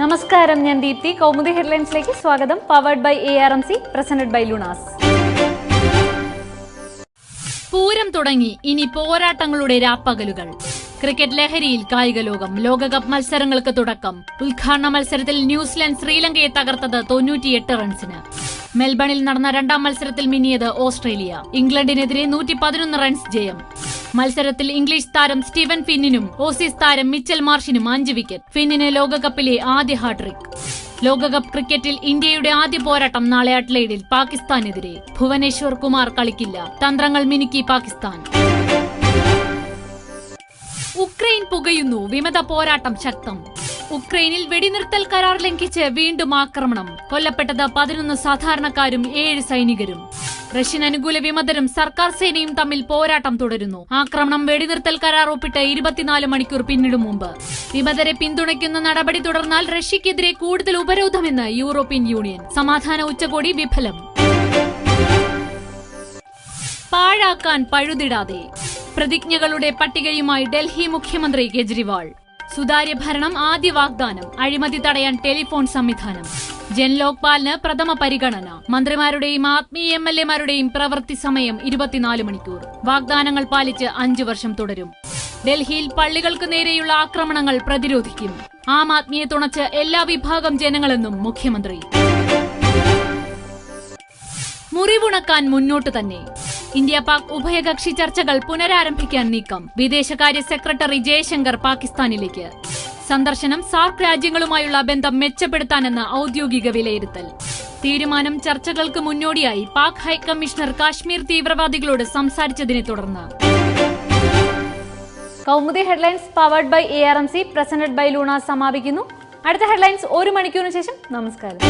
നമസ്കാരം ഞാൻ ദീപ്തി. കൗമുദി ഹെഡ്ലൈൻസിലേക്ക് സ്വാഗതം. Powered by A R M C presented by Lunas Pooram തുടങ്ങി. ഇനി പോരാട്ടങ്ങളുടെ രാപ്പകലുകൾ. ക്രിക്കറ്റ് ലഹരിയിൽ കായിക ലോകം ലോകകപ്പ് മത്സരങ്ങൾക്ക് തുടക്കം. ഉദ്ഘാടന മത്സരത്തിൽ ന്യൂസിലാൻഡ് ശ്രീലങ്കയെ തകർത്തത് തൊണ്ണൂറ്റിയെട്ട് റൺസിന്. മെൽബണിൽ നടന്ന രണ്ടാം മത്സരത്തിൽ മിന്നിയത് ഓസ്ട്രേലിയ. ഇംഗ്ലണ്ടിനെതിരെ നൂറ്റി പതിനൊന്ന് റൺസ് ജയം. മത്സരത്തിൽ ഇംഗ്ലീഷ് താരം സ്റ്റീവൻ ഫിന്നിനും ഓസീസ് താരം മിച്ചൽ മാർഷിനും അഞ്ച് വിക്കറ്റ്. ഫിന്നിന് ലോകകപ്പിലെ ആദ്യ ഹാട്രിക്. ലോകകപ്പ് ക്രിക്കറ്റിൽ ഇന്ത്യയുടെ ആദ്യ പോരാട്ടം നാളെ അഡ്ലൈഡിൽ പാകിസ്ഥാനെതിരെ. ഭുവനേശ്വർ കുമാർ കളിക്കില്ല. തന്ത്രങ്ങൾ മിനുക്കി പാകിസ്ഥാൻ. ഉക്രൈൻ പുകയുന്നു. വിമത പോരാട്ടം ശക്തം. ഉക്രൈനിൽ വെടിനിർത്തൽ കരാർ ലംഘിച്ച് വീണ്ടും ആക്രമണം. കൊല്ലപ്പെട്ടത് പതിനൊന്ന് സാധാരണക്കാരും ഏഴ് സൈനികരും. റഷ്യൻ അനുകൂല വിമതരും സർക്കാർ സേനയും തമ്മിൽ പോരാട്ടം തുടരുന്നു. ആക്രമണം വെടിനിർത്തൽ കരാർ ഒപ്പിട്ട് ഇരുപത്തിനാല് മണിക്കൂർ പിന്നിടും മുമ്പ്. വിമതരെ പിന്തുണയ്ക്കുന്ന നടപടി തുടർന്നാൽ റഷ്യക്കെതിരെ കൂടുതൽ ഉപരോധമെന്ന് യൂറോപ്യൻ യൂണിയൻ. സമാധാന ഉച്ചകോടി വിഫലം. പാഴാക്കാൻ പഴുതിടാതെ. പ്രതിജ്ഞകളുടെ പട്ടികയുമായി ഡൽഹി മുഖ്യമന്ത്രി കെജ്രിവാൾ. സുതാര്യ ഭരണം ആദ്യ വാഗ്ദാനം അഴിമതി തടയാൻ ടെലിഫോൺ സംവിധാനം. ജൻലോക്പാലിന് പ്രഥമ പരിഗണന. മന്ത്രിമാരുടെയും ആത്മീയ എം എൽ എമാരുടെയും പ്രവൃത്തി സമയം ഇരുപത്തിനാല് മണിക്കൂർ. വാഗ്ദാനങ്ങൾ പാലിച്ച് അഞ്ചു വർഷം തുടരും. ഡൽഹിയിൽ പള്ളികൾക്ക് നേരെയുള്ള ആക്രമണങ്ങൾ പ്രതിരോധിക്കും. ആം ആദ്മിയെ തുണച്ച് എല്ലാ വിഭാഗം ജനങ്ങളെന്നും മുഖ്യമന്ത്രി. മുറിവുണക്കാൻ മുന്നോട്ട് തന്നെ. ഇന്ത്യ പാക് ഉഭയകക്ഷി ചർച്ചകൾ പുനരാരംഭിക്കാൻ നീക്കം. വിദേശകാര്യ സെക്രട്ടറി ജയശങ്കർ പാകിസ്ഥാനിലേക്ക്. സന്ദർശനം സാർക്ക് രാജ്യങ്ങളുമായുള്ള ബന്ധം മെച്ചപ്പെടുത്താനെന്ന് ഔദ്യോഗിക വിലയിരുത്തൽ. തീരുമാനം ചർച്ചകൾക്ക് മുന്നോടിയായി പാക് ഹൈക്കമ്മീഷണർ കാശ്മീർ തീവ്രവാദികളോട് സംസാരിച്ചതിനെ തുടർന്ന്. Kaumudi headlines powered by A R M C presented by Luna സമാപിക്കുന്നു. അടുത്ത ഹെഡ്ലൈൻസ് ഒരു മണിക്കൂറിന് ശേഷം. നമസ്കാരം.